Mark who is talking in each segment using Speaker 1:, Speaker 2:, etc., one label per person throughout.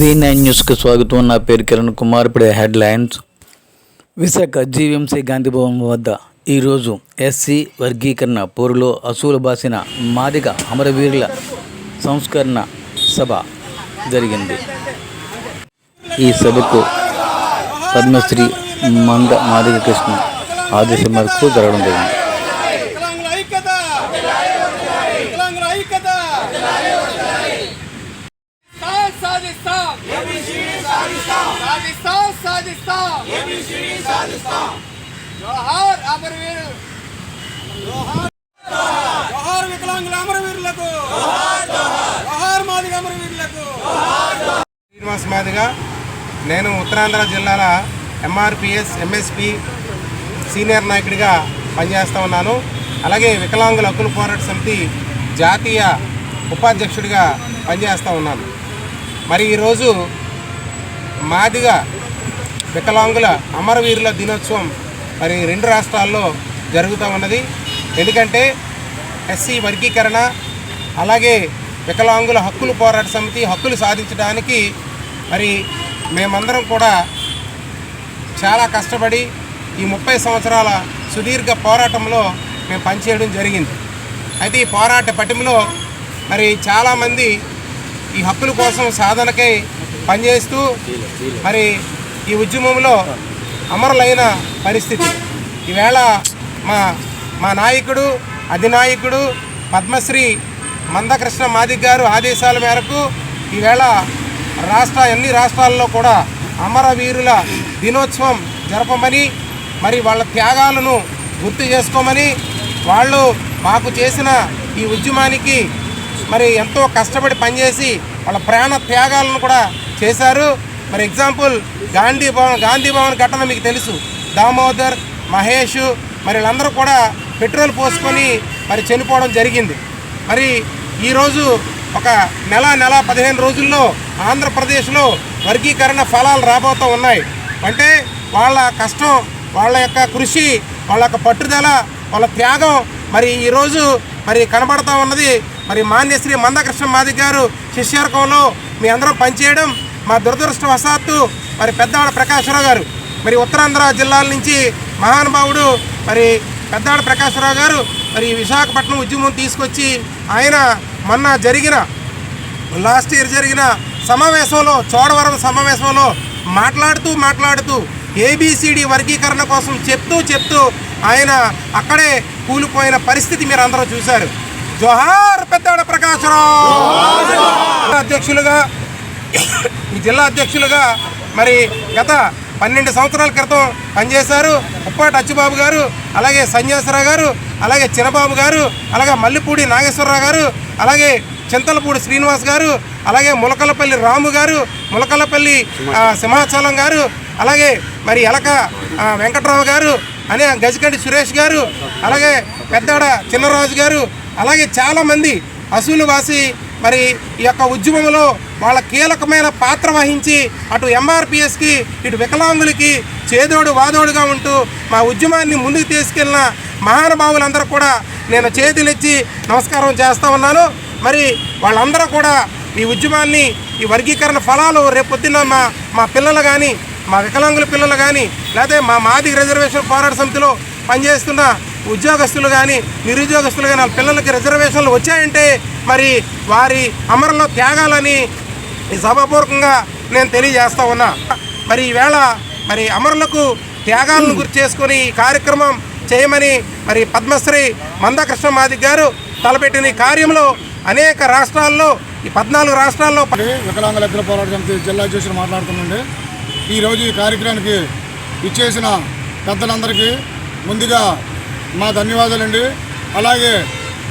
Speaker 1: G nine న్యూస్కి స్వాగతం. నా పేరు కిరణ్ కుమార్. ఇప్పుడు హెడ్లైన్స్. విశాఖ జీవీఎంసీ గాంధీ భవన్ వద్ద ఈరోజు ఎస్సీ వర్గీకరణ పోరులో అసూలు బాసిన మాదిగ అమరవీరుల సంస్కరణ సభ జరిగింది. ఈ సభకు పద్మశ్రీ మంద మాదిక కృష్ణ ఆదేశం మేరకు జరగడం జరిగింది.
Speaker 2: వికలాంగుల ఐక్యత జోహార్ జోహార్ వికలాంగుల అమరవీరులకు జోహార్ మాదిగ అమరవీరులకు
Speaker 3: శ్రీనివాస్ మాదిగా నేను ఉత్తరాంధ్ర జిల్లాల ఎంఆర్పిఎస్ ఎంఎస్పి సీనియర్ నాయకుడిగా పనిచేస్తూ ఉన్నాను. అలాగే వికలాంగుల హక్కుల పోరాట సమితి జాతీయ ఉపాధ్యక్షుడిగా పనిచేస్తూ ఉన్నాను. మరి ఈరోజు మాదిగా వికలాంగుల అమరవీరుల దినోత్సవం మరి రెండు రాష్ట్రాల్లో జరుగుతూ ఉన్నది. ఎందుకంటే ఎస్సీ వర్గీకరణ అలాగే వికలాంగుల హక్కుల పోరాట సమితి హక్కులు సాధించడానికి మరి మేమందరం కూడా చాలా కష్టపడి ఈ ముప్పై సంవత్సరాల సుదీర్ఘ పోరాటంలో మేము పనిచేయడం జరిగింది. అయితే ఈ పోరాట పటిమలో మరి చాలామంది ఈ హక్కుల కోసం సాధనకై పనిచేస్తూ మరి ఈ ఉద్యమంలో అమరులైన పరిస్థితి. ఈవేళ మా మా నాయకుడు అధినాయకుడు పద్మశ్రీ మందకృష్ణ మాదిక్ గారు ఆదేశాల మేరకు ఈవేళ రాష్ట్ర అన్ని రాష్ట్రాల్లో కూడా అమరవీరుల దినోత్సవం జరపమని మరి వాళ్ళ త్యాగాలను గుర్తు చేసుకోమని వాళ్ళు మాకు చేసిన ఈ ఉద్యమానికి మరి ఎంతో కష్టపడి పనిచేసి వాళ్ళ ప్రాణ త్యాగాలను కూడా చేశారు. మరి ఎగ్జాంపుల్ గాంధీ భవన్ గాంధీ భవన్ ఘటన మీకు తెలుసు. దామోదర్ మహేష్ మరి వీళ్ళందరూ కూడా పెట్రోల్ పోసుకొని మరి చనిపోవడం జరిగింది. మరి ఈరోజు ఒక నెల నెల పదిహేను రోజుల్లో ఆంధ్రప్రదేశ్లో వర్గీకరణ ఫలాలు రాబోతూ ఉన్నాయి. అంటే వాళ్ళ కష్టం వాళ్ళ యొక్క కృషి వాళ్ళ యొక్క పట్టుదల వాళ్ళ త్యాగం మరి ఈరోజు మరి కనబడతా ఉన్నది. మరి మాన్యశ్రీ మందకృష్ణ మాది గారు శిష్యార్కంలో మీ అందరం పనిచేయడం మా దురదృష్టవశాత్తు మరి పెద్దవాడ ప్రకాశ్వరరావు గారు. మరి ఉత్తరాంధ్ర జిల్లాల నుంచి మహానుభావుడు మరి పెద్దవాడ ప్రకాశ్వరరావు గారు మరి విశాఖపట్నం ఉద్యమం తీసుకొచ్చి ఆయన మొన్న జరిగిన లాస్ట్ ఇయర్ జరిగిన సమావేశంలో చోడవరం సమావేశంలో మాట్లాడుతూ మాట్లాడుతూ ఏబిసిడి వర్గీకరణ కోసం చెప్తూ చెప్తూ ఆయన అక్కడే కూలిపోయిన పరిస్థితి మీరు అందరూ చూశారు. జోహార్ పెద్దాడ ప్రకాశరావు! అధ్యక్షులుగా ఈ జిల్లా అధ్యక్షులుగా మరి గత పన్నెండు సంవత్సరాల క్రితం పనిచేశారు. ఉప్పాటి అచ్చుబాబు గారు అలాగే సంజేశ్వరరావు గారు అలాగే చిన్నబాబు గారు అలాగే మల్లిపూడి నాగేశ్వరరావు గారు అలాగే చింతలపూడి శ్రీనివాస్ గారు అలాగే ములకలపల్లి రాము గారు ములకలపల్లి సింహాచలం గారు అలాగే మరి ఎలక వెంకటరావు వెంకట్రావు గారు అనే గజకండి సురేష్ గారు అలాగే పెద్దాడ చిన్నరాజు గారు అలాగే చాలామంది అసూలు వాసి మరి ఈ యొక్క ఉద్యమంలో వాళ్ళ కీలకమైన పాత్ర వహించి అటు ఎంఆర్పిఎస్కి ఇటు వికలాంగులకి చేదోడు వాదోడుగా ఉంటూ మా ఉద్యమాన్ని ముందుకు తీసుకెళ్ళిన మహానుభావులందరూ కూడా నేను చేతులెచ్చి నమస్కారం చేస్తూ ఉన్నాను. మరి వాళ్ళందరూ కూడా ఈ ఉద్యమాన్ని ఈ వర్గీకరణ ఫలాలు రేపొద్దున మా మా పిల్లలు కానీ మా వికలాంగుల పిల్లలు కానీ లేకపోతే మా మాది రిజర్వేషన్ పోరాట సమితిలో పనిచేస్తున్న ఉద్యోగస్తులు కానీ నిరుద్యోగస్తులు కానీ వాళ్ళ పిల్లలకి రిజర్వేషన్లు వచ్చాయంటే మరి వారి అమరుల త్యాగాలని సభాపూర్వకంగా నేను తెలియజేస్తా ఉన్నా. మరి ఈవేళ మరి అమరులకు త్యాగాలను గుర్తు చేసుకొని ఈ కార్యక్రమం చేయమని మరి పద్మశ్రీ మందకృష్ణ మాదిక్ గారు తలపెట్టిన ఈ కార్యంలో అనేక రాష్ట్రాల్లో ఈ పద్నాలుగు రాష్ట్రాల్లో
Speaker 4: అండి వికలాంగుల హక్కుల పోరాట సమితి జిల్లా అధ్యక్షుడు మాట్లాడుతున్నాండి ఈరోజు ఈ కార్యక్రమానికి ఇచ్చేసిన పెద్దలందరికీ ముందుగా మా ధన్యవాదాలండి. అలాగే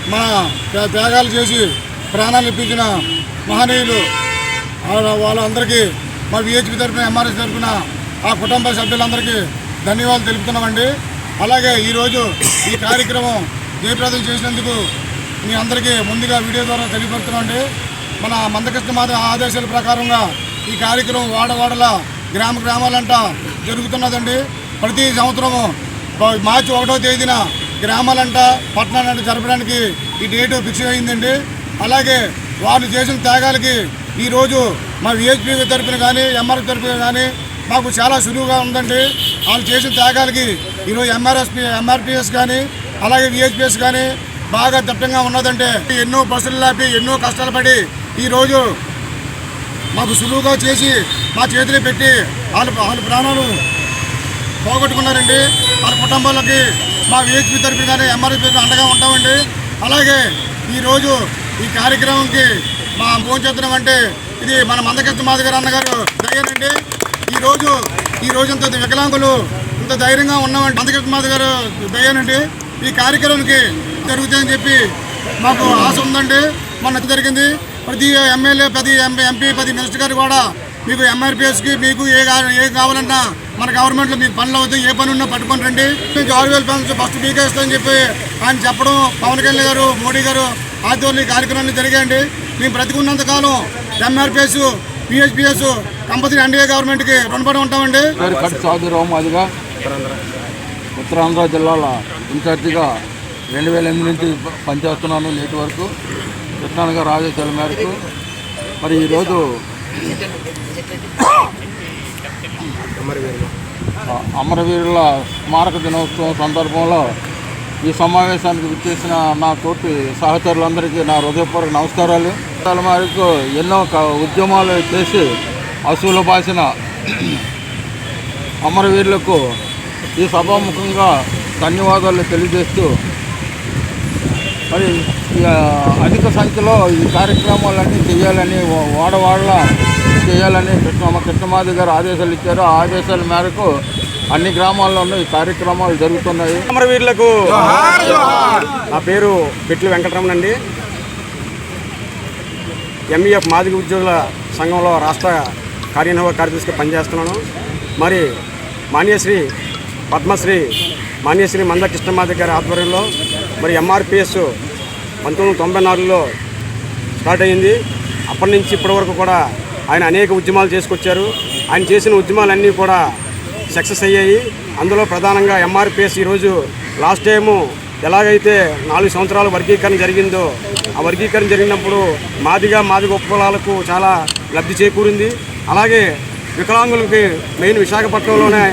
Speaker 4: మన త్యాగాలు చేసి ప్రాణాలు ఇప్పించిన మహనీయులు వాళ్ళ- వాళ్ళందరికీ మా విహెచ్పి తరఫున ఎంఆర్ఎస్ తరఫున ఆ కుటుంబ సభ్యులందరికీ ధన్యవాదాలు తెలుపుతున్నామండి. అలాగే ఈరోజు ఈ కార్యక్రమం జయప్రదం చేసినందుకు మీ అందరికీ ముందుగా వీడియో ద్వారా తెలియపడుతున్నాండి మన మందకృష్ణ మాత ఆదేశాల ప్రకారంగా ఈ కార్యక్రమం వాడవాడల గ్రామ గ్రామాలంట జరుగుతున్నదండి. ప్రతి సంవత్సరము మార్చి ఒకటో తేదీన గ్రామాలంట పట్టణాలంట జరపడానికి ఈ డేటు ఫిక్స్ అయిందండి. అలాగే వాళ్ళు చేసిన త్యాగాలకి ఈరోజు మా విహెచ్పి తరపున కానీ ఎంఆర్ఎస్ తరపున కానీ మాకు చాలా సులువుగా ఉందండి. వాళ్ళు చేసిన త్యాగాలకి ఈరోజు ఎంఆర్ఎస్పి ఎంఆర్పిఎస్ కానీ అలాగే విహెచ్పిఎస్ కానీ బాగా దట్టంగా ఉన్నదంటే ఎన్నో బస్సులు లాపి ఎన్నో కష్టాలు పడి ఈరోజు మాకు సులువుగా చేసి మా చేతిలో పెట్టి వాళ్ళ వాళ్ళ ప్రాణాలు పోగొట్టుకున్నారండి. వాళ్ళ కుటుంబాలకి మా విహెచ్పి తరపున కానీ ఎంఆర్ఎస్ అండగా ఉంటామండి. అలాగే ఈరోజు ఈ కార్యక్రమంకి మా భోజనం అంటే ఇది మన మందకృష్ణ మాధవ్ అన్నగారు దయ్యానండి ఈరోజు ఈ రోజు ఇంత వికలాంగులు ఇంత ధైర్యంగా ఉన్నామండి మందకృష్ణ మాధవ్ గారు దయ్యానండి ఈ కార్యక్రమానికి జరుగుతాయని చెప్పి మాకు ఆశ ఉందండి. మొన్న జరిగింది? ప్రతి ఎమ్మెల్యే పది ఎంపీ ఎంపీ ప్రతి మినిస్టర్ గారు కూడా మీకు ఎంఆర్పిఎస్కి మీకు ఏ ఏ కావాలన్నా మన గవర్నమెంట్లో మీకు పనులు అవుతాయి ఏ పని ఉన్నా పట్టుకొని రండి. మీకు ఆరు వేల పెన్షన్ ఫస్ట్ మీకే ఇస్తామని చెప్పి ఆయన చెప్పడం పవన్ కళ్యాణ్ గారు మోడీ గారు ఆధ్వర్యంలో ఈ కార్యక్రమాన్ని జరిగాయండి. మేము బ్రతికున్నంత కాలం ఎంఆర్పిఎస్ పిహెచ్పిఎస్ కంపల్సరీ ఎన్డీఏ గవర్నమెంట్కి రుణపడి ఉంటామండి.
Speaker 5: ఉత్తరాంధ్ర జిల్లాల ఇన్ఛార్జిగా రెండు వేల ఎనిమిది నుంచి పనిచేస్తున్నాను నేటి వరకు. కృష్ణానగర్ ఆదేశాల మేరకు. మరి ఈరోజు అమరవీరుల స్మారక దినోత్సవం సందర్భంలో ఈ సమావేశానికి విచ్చేసిన నా తోటి సహచరులందరికీ నా హృదయపూర్వక నమస్కారాలు. దాని మేరకు ఎన్నో ఉద్యమాలు చేసి అసూలు బాసిన అమరవీరులకు ఈ సభాముఖంగా ధన్యవాదాలు తెలియజేస్తూ మరి ఆ, అధిక సంఖ్యలో ఈ కార్యక్రమాలన్నీ చేయాలని వాడవాళ్ళ చేయాలని కృష్ణ కృష్ణమాది గారు ఆదేశాలు ఇచ్చారు. ఆ ఆదేశాల మేరకు అన్ని గ్రామాల్లోనూ ఈ కార్యక్రమాలు జరుగుతున్నాయి.
Speaker 6: అమరవీరులకు నా పేరు పెట్ల వెంకటరమణ అండి. ఎంఈఎఫ్ మాదిగ ఉద్యోగుల సంఘంలో రాష్ట్ర కార్యనిర్వాహక కార్యదర్శిగా పనిచేస్తున్నాను. మరి మాన్యశ్రీ పద్మశ్రీ మాన్యశ్రీ మంద కృష్ణమాధ గారి ఆధ్వర్యంలో మరి ఎంఆర్పిఎస్ పంతొమ్మిది వందల తొంభై నాలుగులో స్టార్ట్ అయ్యింది. అప్పటి నుంచి ఇప్పటి వరకు కూడా ఆయన అనేక ఉద్యమాలు చేసుకొచ్చారు. ఆయన చేసిన ఉద్యమాలన్నీ కూడా సక్సెస్ అయ్యాయి. అందులో ప్రధానంగా ఎంఆర్పిఎస్ ఈరోజు లాస్ట్ టైము ఎలాగైతే నాలుగు సంవత్సరాల వర్గీకరణ జరిగిందో ఆ వర్గీకరణ జరిగినప్పుడు మాదిగా మాదిగ ఉపకులాలకు చాలా లబ్ధి చేకూరింది. అలాగే వికలాంగులకి మెయిన్ విశాఖపట్నంలోనే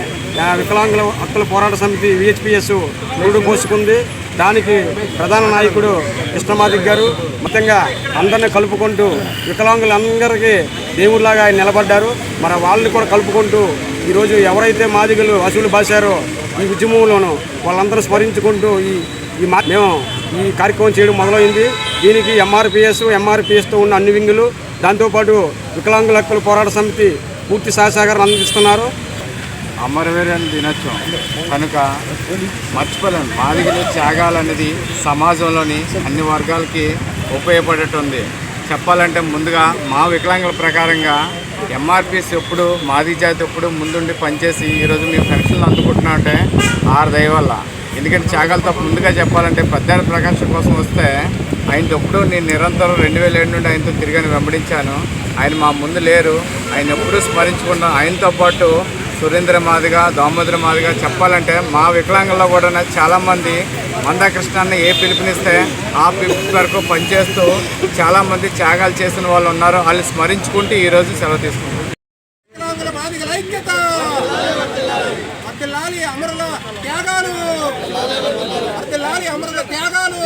Speaker 6: వికలాంగుల హక్కుల పోరాట సమితి విహెచ్పిఎస్ నూడు పోసుకుంది దానికి ప్రధాన నాయకుడు కృష్ణమాదిక్ గారు మొత్తంగా అందరిని కలుపుకుంటూ వికలాంగులందరికీ దేవుడిలాగా ఆయన నిలబడ్డారు. మరి వాళ్ళని కూడా కలుపుకుంటూ ఈరోజు ఎవరైతే మాదిగలు అసూలు బాశారో ఈ ఉద్యమంలోనూ వాళ్ళందరూ స్మరించుకుంటూ ఈ ఈ మా మేము ఈ కార్యక్రమం చేయడం మొదలైంది. దీనికి ఎంఆర్పిఎస్ ఎంఆర్పిఎస్తో ఉన్న అన్ని వింగులు. దాంతోపాటు వికలాంగుల హక్కుల పోరాట సమితి పూర్తి సహసాగారం అందిస్తున్నారు.
Speaker 7: అమరవీరన్ దినోత్సవం. కనుక మర్చిపోలేను బాలికలు త్యాగాలు అనేది సమాజంలోని అన్ని వర్గాలకి ఉపయోగపడేటుంది చెప్పాలంటే ముందుగా మా వికలాంగుల ప్రకారంగా ఎంఆర్పిఎస్ ఎప్పుడు మాది జాతి ఎప్పుడు ముందుండి పనిచేసి ఈరోజు మేము పెన్షన్లు అందుకుంటున్నామంటే ఆరు దయ వల్ల. ఎందుకంటే త్యాగాలతో ముందుగా చెప్పాలంటే పెద్దారి ప్రకాశం కోసం వస్తే ఆయనతో ఎప్పుడు నేను నిరంతరం రెండు వేల ఏడు నుండి ఆయనతో తిరిగాను వెంబడించాను. ఆయన మా ముందు లేరు. ఆయన ఎప్పుడూ స్మరించుకున్నాం ఆయనతో పాటు సురేంద్ర మాదిగా దామోదర మాదిగా చెప్పాలంటే మా వికలాంగుల్లో కూడా చాలామంది మందాకృష్ణాన్ని ఏ పిలుపునిస్తే ఆ పిలుపు వరకు పనిచేస్తూ చాలామంది త్యాగాలు చేసిన వాళ్ళు ఉన్నారు. వాళ్ళు స్మరించుకుంటూ ఈరోజు సెలవు తీసుకుంటారు
Speaker 2: అమరుల త్యాగాలు! అమరుల త్యాగాలు!